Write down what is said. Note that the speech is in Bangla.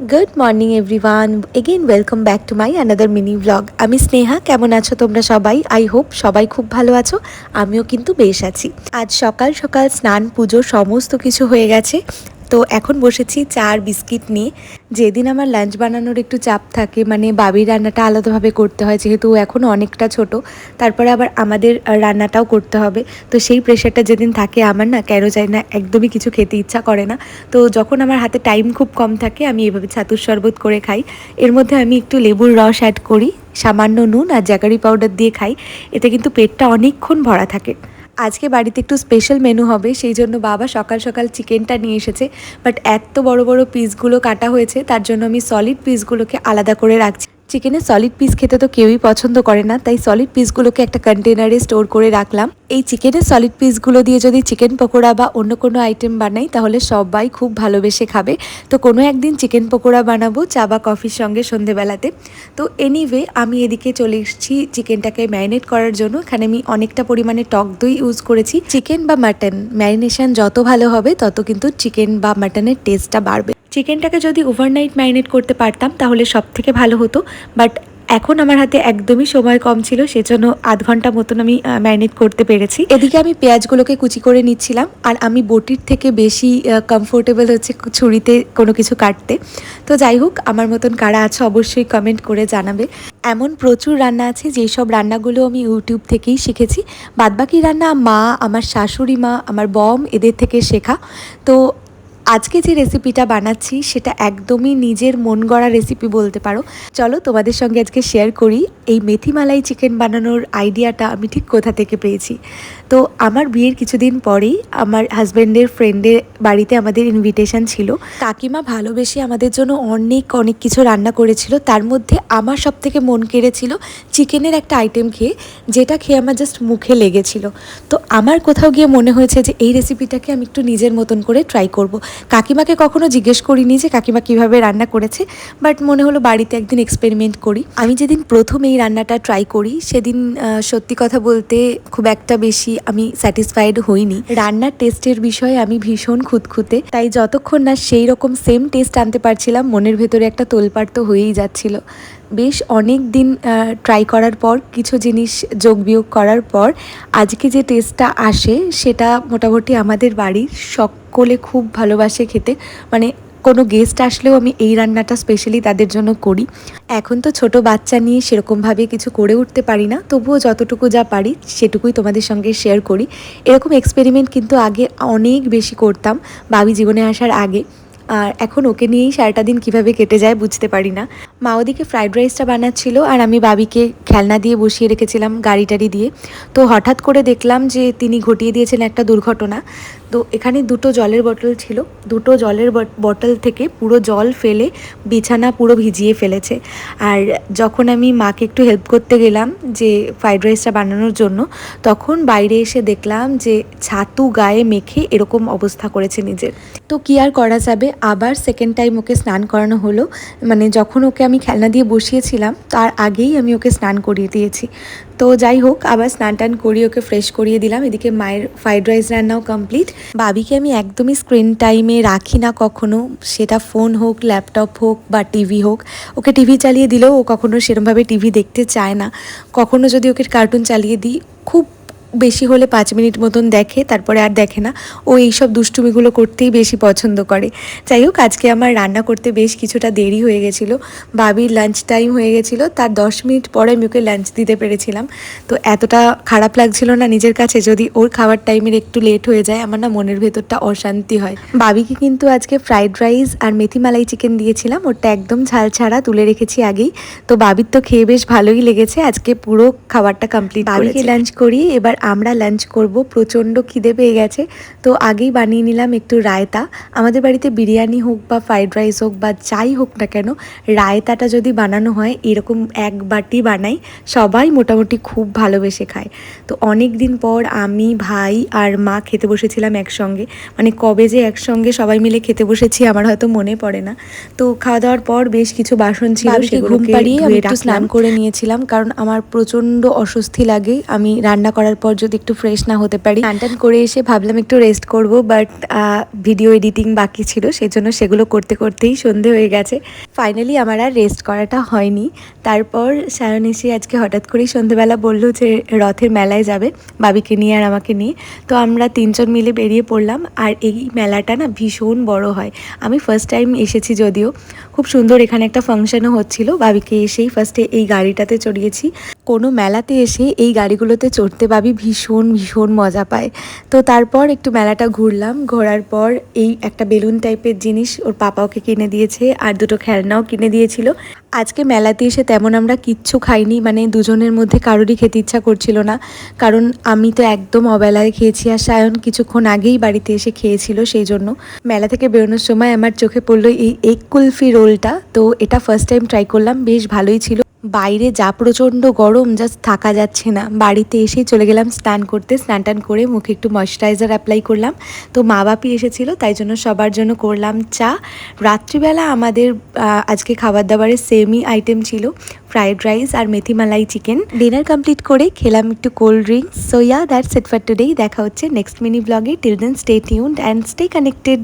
Good morning everyone again welcome back to my another mini vlog আমি স্নেহা, কেমন আছো তোমরা সবাই? আই হোপ সবাই খুব ভালো আছো, আমিও কিন্তু বেশ আছি। আজ সকাল সকাল স্নান, পুজো, সমস্ত কিছু হয়ে গেছে। তো এখন বসেছি চা আর বিস্কিট নিয়ে। যেদিন আমার লাঞ্চ বানানোর একটু চাপ থাকে মানে বাবির রান্নাটা আলাদাভাবে করতে হয়, যেহেতু এখন অনেকটা ছোট, তারপরে আবার আমাদের রান্নাটাও করতে হবে। তো সেই প্রেশারটা যেদিন থাকে আমার না, কেন যায় না, একদমই কিছু খেতে ইচ্ছা করে না। তো যখন আমার হাতে টাইম খুব কম থাকে, আমি এভাবে ছাতুর শরবত করে খাই। এর মধ্যে আমি একটু লেবুর রস অ্যাড করি, সামান্য নুন আর জাগারি পাউডার দিয়ে খাই। এতে কিন্তু পেটটা অনেকক্ষণ ভরা থাকে। আজকে বাড়িতে একটু স্পেশাল মেনু হবে, সেই জন্য বাবা সকাল সকাল চিকেনটা নিয়ে এসেছে। বাট এত বড় বড় পিসগুলো কাটা হয়েছে, তার জন্য আমি সলিড পিসগুলোকে আলাদা করে রাখছি। চিকেনের সলিড পিস খেতে তো কেউই পছন্দ করে না, তাই সলিড পিসগুলোকে একটা কন্টেনারে স্টোর করে রাখলাম। এই চিকেনের সলিড পিসগুলো দিয়ে যদি চিকেন পকোড়া বা অন্য কোনো আইটেম বানাই, তাহলে সবাই খুব ভালোবেসে খাবে। তো কোনো একদিন চিকেন পকোড়া বানাবো চা বা কফির সঙ্গে সন্ধেবেলাতে। তো এনিওয়ে আমি এদিকে চলে এসেছি চিকেনটাকে ম্যারিনেট করার জন্য। এখানে আমি অনেকটা পরিমাণে টক দই ইউজ করেছি। চিকেন বা মাটন ম্যারিনেশন যত ভালো হবে, তত কিন্তু চিকেন বা মাটনের টেস্টটা বাড়বে। চিকেনটাকে যদি ওভারনাইট ম্যারিনেট করতে পারতাম, তাহলে সব থেকে ভালো হতো। বাট এখন আমার হাতে একদমই সময় কম ছিল, সেজন্য আধ ঘণ্টা মতন আমি ম্যারিনেট করতে পেরেছি। এদিকে আমি পেঁয়াজগুলোকে কুচি করে নিচ্ছিলাম, আর আমি বটির থেকে বেশি কমফোর্টেবল হচ্ছে ছুরিতে কোনো কিছু কাটতে। তো যাই হোক, আমার মতন কারা আছে অবশ্যই কমেন্ট করে জানাবে। এমন প্রচুর রান্না আছে যেই সব রান্নাগুলো আমি ইউটিউব থেকেই শিখেছি। বাদবাকি রান্না মা, আমার শাশুড়ি মা, আমার বম, এদের থেকে শেখা। তো আজকে যে রেসিপিটা বানাচ্ছি, সেটা একদমই নিজের মন গড়া রেসিপি বলতে পারো। চলো তোমাদের সঙ্গে আজকে শেয়ার করি, এই মেথি মালাই চিকেন বানানোর আইডিয়াটা আমি ঠিক কোথা থেকে পেয়েছি। তো আমার বিয়ের কিছুদিন পরেই আমার হাজব্যান্ডের ফ্রেন্ডের বাড়িতে আমাদের ইনভিটেশন ছিল। কাকিমা ভালোবেসে আমাদের জন্য অনেক অনেক কিছু রান্না করেছিল। তার মধ্যে আমার সব থেকে মন কেড়েছিল চিকেনের একটা আইটেম খেয়ে, যেটা খেয়ে আমার জাস্ট মুখে লেগেছিল। তো আমার কোথাও গিয়ে মনে হয়েছে যে, এই রেসিপিটাকে আমি একটু নিজের মতন করে ট্রাই করব। কাকিমাকে কখনো জিজ্ঞেস করিনি যে কাকিমা কীভাবে রান্না করেছে বাট মনে হলো বাড়িতে একদিন এক্সপেরিমেন্ট করি। আমি যেদিন প্রথম এই রান্নাটা ট্রাই করি, সেদিন সত্যি কথা বলতে খুব একটা বেশি আমি স্যাটিসফাইড হইনি। রান্নার টেস্টের বিষয়ে আমি ভীষণ খুঁতখুঁতে, তাই যতক্ষণ না সেই রকম সেম টেস্ট আনতে পারছিলাম, মনের ভেতরে একটা তোলপাড় তো হয়েই যাচ্ছিল। বেশ অনেক দিন ট্রাই করার পর, কিছু জিনিস যোগ বিয়োগ করার পর, আজকে যে টেস্টটা আসে, সেটা মোটামুটি আমাদের বাড়ির সকলে খুব ভালোবাসে খেতে। মানে কোনো গেস্ট আসলেও আমি এই রান্নাটা স্পেশালি তাদের জন্য করি। এখন তো ছোট বাচ্চা নিয়ে সেরকমভাবে কিছু করে উঠতে পারি না, তবুও যতটুকু যা পারি, সেটুকুই তোমাদের সঙ্গে শেয়ার করি। এরকম এক্সপেরিমেন্ট কিন্তু আগে অনেক বেশি করতাম, বাবি জীবনে আসার আগে। আর এখন ওকে নিয়েই সারাটা দিন কীভাবে কেটে যায় বুঝতে পারি না। মা ওদিকে ফ্রাইড রাইসটা বানাচ্ছিল আর আমি বাবিকে খেলনা দিয়ে বসিয়ে রেখেছিলাম গাড়ি টাড়ি দিয়ে। তো হঠাৎ করে দেখলাম যে তিনি ঘটিয়ে দিয়েছেন একটা দুর্ঘটনা। তো এখানে দুটো জলের বটল ছিল। দুটো জলের বট- বটল থেকে পুরো জল ফেলে বিছানা পুরো ভিজিয়ে ফেলেছে। আর যখন আমি মাকে একটু হেল্প করতে গেলাম যে ফ্রাইড রাইসটা বানানোর জন্য, তখন বাইরে এসে দেখলাম যে ছাতু গায়ে মেখে এরকম অবস্থা করেছে নিজের। তো কি আর করা যাবে? আবার সেকেন্ড টাইম ওকে স্নান করানো হলো। মানে যখন ওকে আমি খেলনা দিয়ে বসিয়েছিলাম, তার আগেই আমি ওকে স্নান করিয়ে দিয়েছি। তো যাই হোক, আবার স্নান টান করিয়ে ওকে ফ্রেশ করিয়ে দিলাম। এদিকে মায়ের ফ্রাইড রাইস রান্নাও কমপ্লিট বাবিকে আমি একদমই স্ক্রিন টাইমে রাখি না কখনো। সেটা ফোন হোক ল্যাপটপ হোক বা টিভি হোক, ওকে টিভি চালিয়ে দিলেও ও কখনো সেরমভাবে টিভি দেখতে চায় না। কখনো যদি ওকে কার্টুন চালিয়ে দিই, খুব বেশি হলে পাঁচ মিনিট মতন দেখে তারপরে আর দেখে না। ও এইসব দুষ্টুমিগুলো করতেই বেশি পছন্দ করে। যাই হোক আজকে আমার রান্না করতে বেশ কিছুটা দেরি হয়ে গেছিল। বাবির লাঞ্চ টাইম হয়ে গেছিল। তার দশ মিনিট পরে আমি ওকে লাঞ্চ দিতে পেরেছিলাম। তো এতটা খারাপ লাগছিল না নিজের কাছে। যদি ওর খাওয়ার টাইমের একটু লেট হয়ে যায় আমার না মনের ভেতরটা অশান্তি হয়। বাবিকে কিন্তু আজকে ফ্রাইড রাইস আর মেথি মালাই চিকেন দিয়েছিলাম। ওটা একদম ঝাল ছাড়া তুলে রেখেছি আগেই। তো বাবির তো খেয়ে বেশ ভালোই লেগেছে। আজকে পুরো খাবারটা কমপ্লিট বাবিকে লাঞ্চ করি এবার আমরা লাঞ্চ করব প্রচণ্ড খিদে পেয়ে গেছে। তো আগেই বানিয়ে নিলাম একটু রায়তা। আমাদের বাড়িতে বিরিয়ানি হোক বা ফ্রাইড রাইস হোক বা যাই হোক না কেন রায়তাটা যদি বানানো হয় এরকম এক বাটি বানাই সবাই মোটামুটি খুব ভালোবেসে খায়। তো অনেক দিন পর আমি ভাই আর মা খেতে বসেছিলাম একসঙ্গে। মানে কবে যে একসঙ্গে সবাই মিলে খেতে বসেছি আমার হয়তো মনে পড়ে না। তো খাওয়া দাওয়ার পর বেশ কিছু বাসন ছিল বাবিকে সেগুলো ঘুম পাড়িয়ে আমি ধুয়ে একটু স্নান করে নিয়েছিলাম কারণ আমার প্রচণ্ড অস্বস্তি লাগে। আমি রান্না করার পর তারপর যদি একটু ফ্রেশ না হতে পারি টান করে এসে ভাবলাম একটু রেস্ট করব বাট ভিডিও এডিটিং বাকি ছিল সেই জন্য সেগুলো করতে করতেই সন্ধে হয়ে গেছে। ফাইনালি আমার আর রেস্ট করাটা হয়নি। তারপর সায়ন এসে আজকে হঠাৎ করেই সন্ধেবেলা বলল যে, রথের মেলায় যাবে, বাবিকে নিয়ে আর আমাকে নিয়ে। তো আমরা তিনজন মিলে বেরিয়ে পড়লাম, আর এই মেলাটা না ভীষণ বড় হয়। আমি ফার্স্ট টাইম এসেছি যদিও। খুব সুন্দর এখানে একটা ফাংশনও হচ্ছিল, বাবিকে এসেই ফার্স্টে এই গাড়িটাতে চড়িয়েছি। কোনো মেলাতে এসে এই গাড়িগুলোতে চড়তে বাবি ভীষণ ভীষণ মজা পায়। তো তারপর একটু মেলাটা ঘুরলাম, ঘোরার পর এই একটা বেলুন টাইপের জিনিস ওর পাপা ওকে কিনে দিয়েছে আর দুটো খেলনাও কিনে দিয়েছিল। আজকে মেলাতে এসে তেমন আমরা কিচ্ছু খাইনি মানে দুজনের মধ্যে কারোরই খেতে ইচ্ছা করছিল না। কারণ আমি তো একদম অবেলায় খেয়েছি আর সায়ন কিছুক্ষণ আগেই বাড়িতে এসে খেয়েছিল সেই জন্য মেলা থেকে বেরোনোর সময় আমার চোখে পড়ল এই এগ কুলফি রোলটা তো এটা ফার্স্ট টাইম ট্রাই করলাম, বেশ ভালোই ছিল। বাইরে যা প্রচণ্ড গরম জাস্ট থাকা যাচ্ছে না। বাড়িতে এসেই চলে গেলাম স্নান করতে। স্নান টান করে মুখে একটু ময়শ্চারাইজার অ্যাপ্লাই করলাম। তো মা বাপি এসেছিল, তাই জন্য সবার জন্য করলাম চা। রাত্রিবেলা আমাদের আজকে খাবার দাবারের সেমই আইটেম ছিল ফ্রাইড রাইস আর methi malai chicken dinner complete করে খেলাম একটু cold drinks so yeah that's it for today দেখা হচ্ছে নেক্সট মিনি ব্লগে till then stay tuned and stay connected